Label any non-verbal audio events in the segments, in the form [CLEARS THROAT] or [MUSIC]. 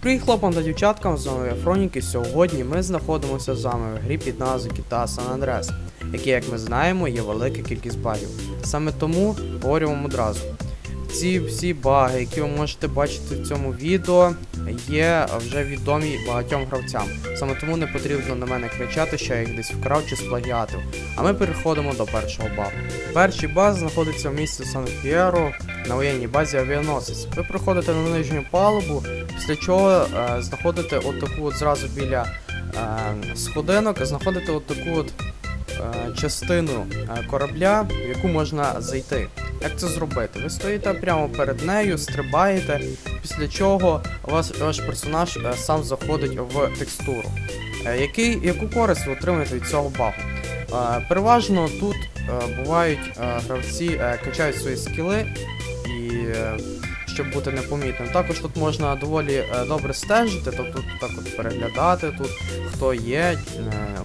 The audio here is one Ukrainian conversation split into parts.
Привіт хлопам та дівчаткам, з вами Фронік, і сьогодні ми знаходимося з вами в грі під назвою GTA San Andreas, які, як ми знаємо, є велика кількість багів. Саме тому говорю вам одразу. Ці всі баги, які ви можете бачити в цьому відео, є вже відомі багатьом гравцям. Саме тому не потрібно на мене кричати, що я їх десь вкрав чи сплагіатив. А ми переходимо до першого багу. Перший баг знаходиться в місті Сан-Фієро на воєнній базі авіаносець. Ви проходите на нижню палубу, після чого е, знаходите отаку от зразу біля е, сходинок, знаходите отаку от е, частину е, корабля, в яку можна зайти. Як це зробити? Ви стоїте прямо перед нею, стрибаєте, після чого ваш, ваш персонаж е, сам заходить в текстуру. Е, який, яку користь ви отримуєте від цього багу? Е, переважно тут е, бувають е, гравці е, качають свої скіли і. е, щоб бути непомітним. Також тут можна доволі е, добре стежити, тобто так от переглядати тут, хто є, е,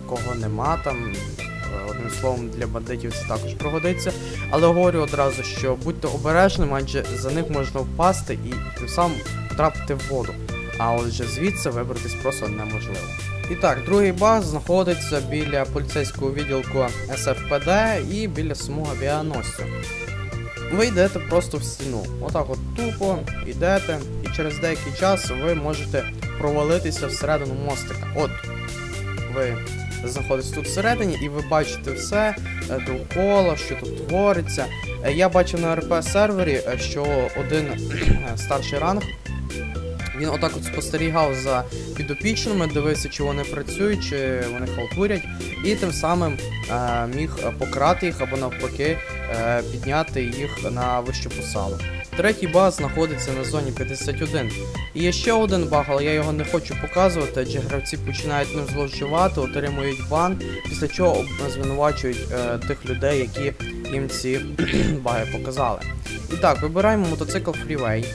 кого нема там. Е, Одним словом, для бандитів це також пригодиться. Але говорю одразу, що будьте обережними, адже за них можна впасти і тим самим потрапити в воду. А отже, звідси вибратись просто неможливо. І так, другий баг знаходиться біля поліцейського відділку СФПД і біля самого авіаносцю. Ви йдете просто в стіну. Отак от тупо йдете, і через деякий час ви можете провалитися всередину мостика. От ви знаходитесь тут всередині, і ви бачите все е, довкола, що тут твориться. Е, Я бачив на РП сервері, е, що один старший ранг. Він отак от спостерігав за підопічними, дивився, чи вони працюють, чи вони халтурять, і тим самим е, міг пократи їх або навпаки е, підняти їх на вищу посаду. Третій баг знаходиться на зоні 51. І є ще один баг, але я його не хочу показувати, адже гравці починають ним зловживати, отримують бан, після чого звинувачують е, тих людей, які їм ці [CLEARS THROAT] баги показали. І так, вибираємо мотоцикл Freeway.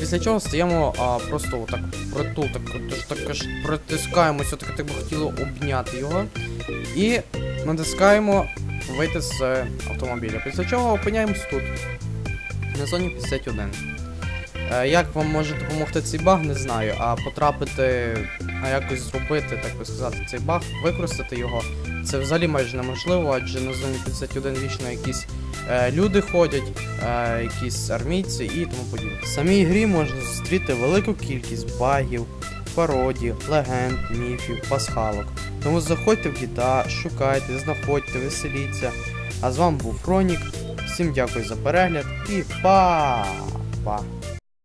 Після чого стаємо а, просто отак притул, так, так, так аж притискаємося, так, би хотіли обняти його. І натискаємо вийти з автомобіля. Після чого опиняємось тут, на зоні 51. Е, як вам може допомогти цей баг, не знаю. А потрапити, а якось зробити, так би сказати, цей баг, використати його, це взагалі майже неможливо, адже на зоні 51 вічно якісь люди ходять, е, якісь армійці і тому подібне. В самій грі можна зустріти велику кількість багів, пародій, легенд, міфів, пасхалок. Тому заходьте в GTA, шукайте, знаходьте, веселіться. А з вами був Фронік. Всім дякую за перегляд і па! Па!